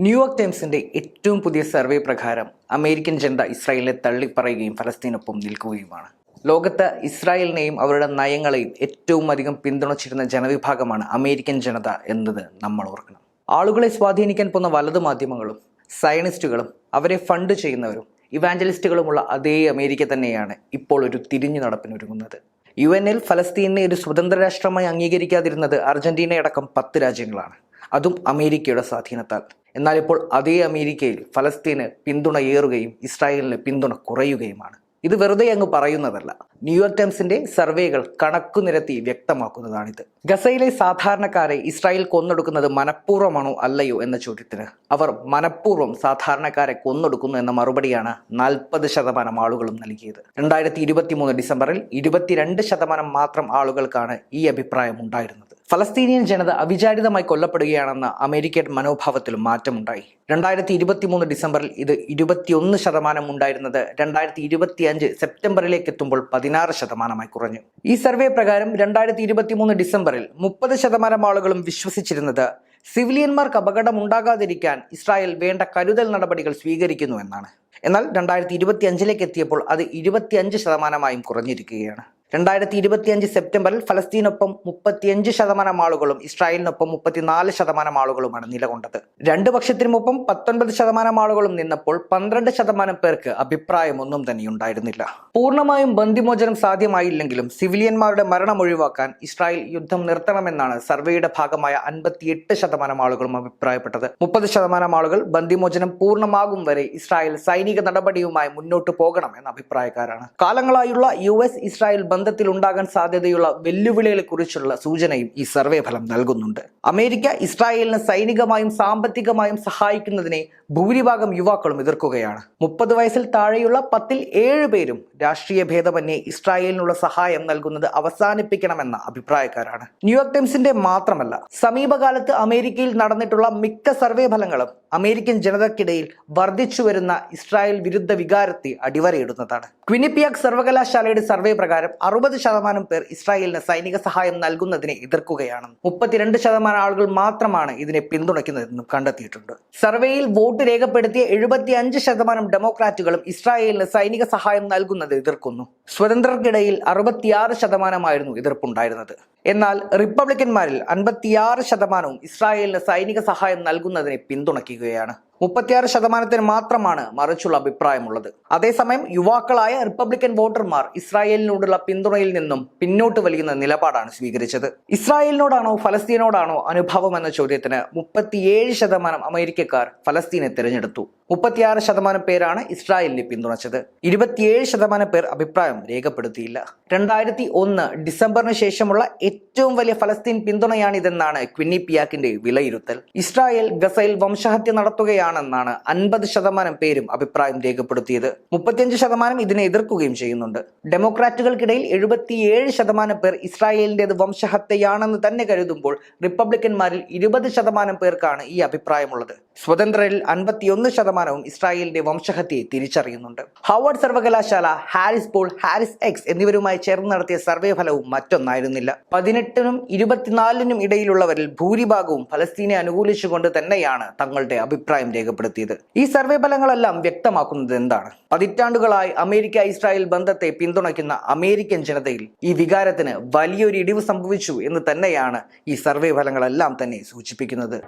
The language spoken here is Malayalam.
ന്യൂയോർക്ക് ടൈംസിന്റെ ഏറ്റവും പുതിയ സർവേ പ്രകാരം അമേരിക്കൻ ജനത ഇസ്രായേലിനെ തള്ളിപ്പറയുകയും ഫലസ്തീനൊപ്പം നിൽക്കുകയുമാണ്. ലോകത്ത് ഇസ്രായേലിനെയും അവരുടെ നയങ്ങളെയും ഏറ്റവും അധികം പിന്തുണച്ചിരുന്ന ജനവിഭാഗമാണ് അമേരിക്കൻ ജനത എന്നത് നമ്മൾ ഓർക്കണം. ആളുകളെ സ്വാധീനിക്കാൻ പോകുന്ന വലതു മാധ്യമങ്ങളും സയനിസ്റ്റുകളും അവരെ ഫണ്ട് ചെയ്യുന്നവരും ഇവാഞ്ചലിസ്റ്റുകളുമുള്ള അതേ അമേരിക്ക തന്നെയാണ് ഇപ്പോൾ ഒരു തിരിഞ്ഞു നടപ്പിനൊരുങ്ങുന്നത്. യു എൻ എൽ ഫലസ്തീനെ ഒരു സ്വതന്ത്ര രാഷ്ട്രമായി അംഗീകരിക്കാതിരുന്നത് അർജന്റീനയടക്കം പത്ത് രാജ്യങ്ങളാണ്. അതും അമേരിക്കയുടെ സ്വാധീനത്താൽ. എന്നാൽ ഇപ്പോൾ അതേ അമേരിക്കയിൽ ഫലസ്തീന് പിന്തുണ ഏറുകയും ഇസ്രായേലിന് പിന്തുണ കുറയുകയുമാണ്. ഇത് വെറുതെ അങ്ങ് പറയുന്നതല്ല. ന്യൂയോർക്ക് ടൈംസിന്റെ സർവേകൾ കണക്കു നിരത്തി വ്യക്തമാക്കുന്നതാണിത്. ഗസയിലെ സാധാരണക്കാരെ ഇസ്രായേൽ കൊന്നൊടുക്കുന്നത് മനഃപൂർവമാണോ അല്ലയോ എന്ന ചോദ്യത്തിന് അവർ മനഃപൂർവം സാധാരണക്കാരെ കൊന്നൊടുക്കുന്നു എന്ന മറുപടിയാണ് നാൽപ്പത് ശതമാനം ആളുകളും നൽകിയത്. രണ്ടായിരത്തി ഇരുപത്തി മൂന്ന് ഡിസംബറിൽ ഇരുപത്തിരണ്ട് ശതമാനം മാത്രം ആളുകൾക്കാണ് ഈ അഭിപ്രായം ഉണ്ടായിരുന്നത്. ഫലസ്തീനിയൻ ജനത അവിചാരിതമായി കൊല്ലപ്പെടുകയാണെന്ന അമേരിക്കൻ മനോഭാവത്തിലും മാറ്റമുണ്ടായി. രണ്ടായിരത്തി ഇരുപത്തി മൂന്ന് ഡിസംബറിൽ ഇത് ഇരുപത്തിയൊന്ന് ശതമാനം ഉണ്ടായിരുന്നത് രണ്ടായിരത്തി ഇരുപത്തി അഞ്ച് സെപ്റ്റംബറിലേക്ക് എത്തുമ്പോൾ പതിനാറ് ശതമാനമായി കുറഞ്ഞു. ഈ സർവേ പ്രകാരം രണ്ടായിരത്തി ഇരുപത്തി മൂന്ന് ഡിസംബറിൽ മുപ്പത് ശതമാനം ആളുകളും വിശ്വസിച്ചിരുന്നത് സിവിലിയന്മാർക്ക് അപകടം ഉണ്ടാകാതിരിക്കാൻ ഇസ്രായേൽ വേണ്ട കരുതൽ നടപടികൾ സ്വീകരിക്കുന്നു എന്നാണ്. എന്നാൽ രണ്ടായിരത്തി ഇരുപത്തി അഞ്ചിലേക്ക് എത്തിയപ്പോൾ അത് ഇരുപത്തിയഞ്ച് ശതമാനമായും കുറഞ്ഞിരിക്കുകയാണ്. രണ്ടായിരത്തി ഇരുപത്തിയഞ്ച് സെപ്റ്റംബറിൽ ഫലസ്തീനൊപ്പം മുപ്പത്തിയഞ്ച് ശതമാനം ആളുകളും ഇസ്രായേലിനൊപ്പം മുപ്പത്തിനാല് ശതമാനം ആളുകളുമാണ് നിലകൊണ്ടത്. രണ്ടു പക്ഷത്തിനുമൊപ്പം പത്തൊൻപത് ശതമാനം ആളുകളും നിന്നപ്പോൾ പന്ത്രണ്ട് ശതമാനം പേർക്ക് അഭിപ്രായമൊന്നും തന്നെ ഉണ്ടായിരുന്നില്ല പൂർണമായും ബന്ദിമോചനം സാധ്യമായില്ലെങ്കിലും സിവിലിയന്മാരുടെ മരണം ഒഴിവാക്കാൻ ഇസ്രായേൽ യുദ്ധം നിർത്തണമെന്നാണ് സർവേയുടെ ഭാഗമായ അൻപത്തിയെട്ട് ശതമാനം ആളുകളും അഭിപ്രായപ്പെട്ടത്. മുപ്പത് ശതമാനം ആളുകൾ ബന്ദിമോചനം പൂർണമാകും വരെ ഇസ്രായേൽ സൈനിക നടപടിയുമായി മുന്നോട്ട് പോകണം എന്ന അഭിപ്രായക്കാരാണ്. കാലങ്ങളായുള്ള യു എസ് ഇസ്രായേൽ ബന്ധത്തിൽ ഉണ്ടാകാൻ സാധ്യതയുള്ള വെല്ലുവിളികളെക്കുറിച്ചുള്ള സൂചനയും ഈ സർവേ ഫലം നൽകുന്നുണ്ട്. അമേരിക്ക ഇസ്രായേലിനെ സൈനികമായും സാമ്പത്തികമായും സഹായിക്കുന്നതിനെ ഭൂരിഭാഗം യുവാക്കളും എതിർക്കുകയാണ്. മുപ്പത് വയസ്സിൽ താഴെയുള്ള പത്തിൽ ഏഴ് പേരും രാഷ്ട്രീയ ഭേദമന്യേ ഇസ്രായേലിനുള്ള സഹായം നൽകുന്നത് അവസാനിപ്പിക്കണമെന്ന അഭിപ്രായക്കാരാണ്. ന്യൂയോർക്ക് ടൈംസിന്റെ മാത്രമല്ല സമീപകാലത്ത് അമേരിക്കയിൽ നടന്നിട്ടുള്ള മിക്ക സർവേ ഫലങ്ങളും അമേരിക്കൻ ജനതയ്ക്കിടയിൽ വർദ്ധിച്ചു വരുന്ന ഇസ്രായേൽ വിരുദ്ധ വികാരത്തെ അടിവരയിടുന്നതാണ്. ക്വിനിപ്പിയാക് സർവകലാശാലയുടെ സർവേ പ്രകാരം അറുപത് ശതമാനം പേർ ഇസ്രായേലിന് സൈനിക സഹായം നൽകുന്നതിനെ എതിർക്കുകയാണ്. മുപ്പത്തിരണ്ട് ശതമാനം ആളുകൾ മാത്രമാണ് ഇതിനെ പിന്തുണയ്ക്കുന്നതെന്നും കണ്ടെത്തിയിട്ടുണ്ട്. സർവേയിൽ വോട്ട് രേഖപ്പെടുത്തിയ എഴുപത്തി അഞ്ച് ശതമാനം ഡെമോക്രാറ്റുകളും ഇസ്രായേലിന് സൈനിക സഹായം നൽകുന്നത് എതിർക്കുന്നു. സ്വതന്ത്രർക്കിടയിൽ അറുപത്തിയാറ് ശതമാനമായിരുന്നു എതിർപ്പുണ്ടായിരുന്നത്. എന്നാൽ റിപ്പബ്ലിക്കന്മാരിൽ അൻപത്തിയാറ് ശതമാനവും ഇസ്രായേലിന് സൈനിക സഹായം നൽകുന്നതിനെ പിന്തുണയ്ക്കുകയാണ്. മുപ്പത്തിയാറ് ശതമാനത്തിന് മാത്രമാണ് മറിച്ചുള്ള അഭിപ്രായമുള്ളത്. അതേസമയം യുവാക്കളായ റിപ്പബ്ലിക്കൻ വോട്ടർമാർ ഇസ്രായേലിനോടുള്ള പിന്തുണയിൽ നിന്നും പിന്നോട്ട് വലിക്കുന്ന നിലപാടാണ് സ്വീകരിച്ചത്. ഇസ്രായേലിനോടാണോ ഫലസ്തീനോടാണോ അനുഭവം എന്ന ചോദ്യത്തിന് മുപ്പത്തിയേഴ് ശതമാനം അമേരിക്കക്കാർ ഫലസ്തീനെ തിരഞ്ഞെടുത്തു. മുപ്പത്തിയാറ് ശതമാനം പേരാണ് ഇസ്രായേലിനെ പിന്തുണച്ചത്. ഇരുപത്തിയേഴ് ശതമാനം പേർ അഭിപ്രായം രേഖപ്പെടുത്തിയില്ല. രണ്ടായിരത്തി ഒന്ന് ഡിസംബറിന് ശേഷമുള്ള ഏറ്റവും വലിയ ഫലസ്തീൻ പിന്തുണയാണിതെന്നാണ് ക്വിന്നി പിയാക്കിന്റെ വിലയിരുത്തൽ. ഇസ്രായേൽ ഗസയിൽ വംശഹത്യ നടത്തുകയാണെന്നാണ് അൻപത് ശതമാനം പേരും അഭിപ്രായം രേഖപ്പെടുത്തിയത്. മുപ്പത്തിയഞ്ച് ശതമാനം ഇതിനെ എതിർക്കുകയും ചെയ്യുന്നുണ്ട്. ഡെമോക്രാറ്റുകൾക്കിടയിൽ എഴുപത്തിയേഴ് ശതമാനം പേർ ഇസ്രായേലിന്റേത് വംശഹത്യയാണെന്ന് തന്നെ കരുതുമ്പോൾ റിപ്പബ്ലിക്കന്മാരിൽ ഇരുപത് ശതമാനം പേർക്കാണ് ഈ അഭിപ്രായമുള്ളത്. സ്വതന്ത്രരിൽ അൻപത്തിയൊന്ന് ശതമാനവും ഇസ്രായേലിന്റെ വംശഹത്യയെ തിരിച്ചറിയുന്നുണ്ട്. ഹവാർഡ് സർവകലാശാല ഹാരിസ് പോൾ ഹാരിസ് എക്സ് എന്നിവരുമായി ചേർന്ന് നടത്തിയ സർവേ ഫലവും മറ്റൊന്നായിരുന്നില്ല. പതിനെട്ടിനും ഇരുപത്തിനാലിനും ഇടയിലുള്ളവരിൽ ഭൂരിഭാഗവും ഫലസ്തീനെ അനുകൂലിച്ചുകൊണ്ട് തന്നെയാണ് തങ്ങളുടെ അഭിപ്രായം രേഖപ്പെടുത്തിയത്. ഈ സർവേ ഫലങ്ങളെല്ലാം വ്യക്തമാക്കുന്നത് എന്താണ്? പതിറ്റാണ്ടുകളായി അമേരിക്ക ഇസ്രായേൽ ബന്ധത്തെ പിന്തുണയ്ക്കുന്ന അമേരിക്കൻ ജനതയിൽ ഈ വികാരത്തിന് വലിയൊരു ഇടിവ് സംഭവിച്ചു എന്ന് തന്നെയാണ് ഈ സർവേ ഫലങ്ങളെല്ലാം തന്നെ സൂചിപ്പിക്കുന്നത്.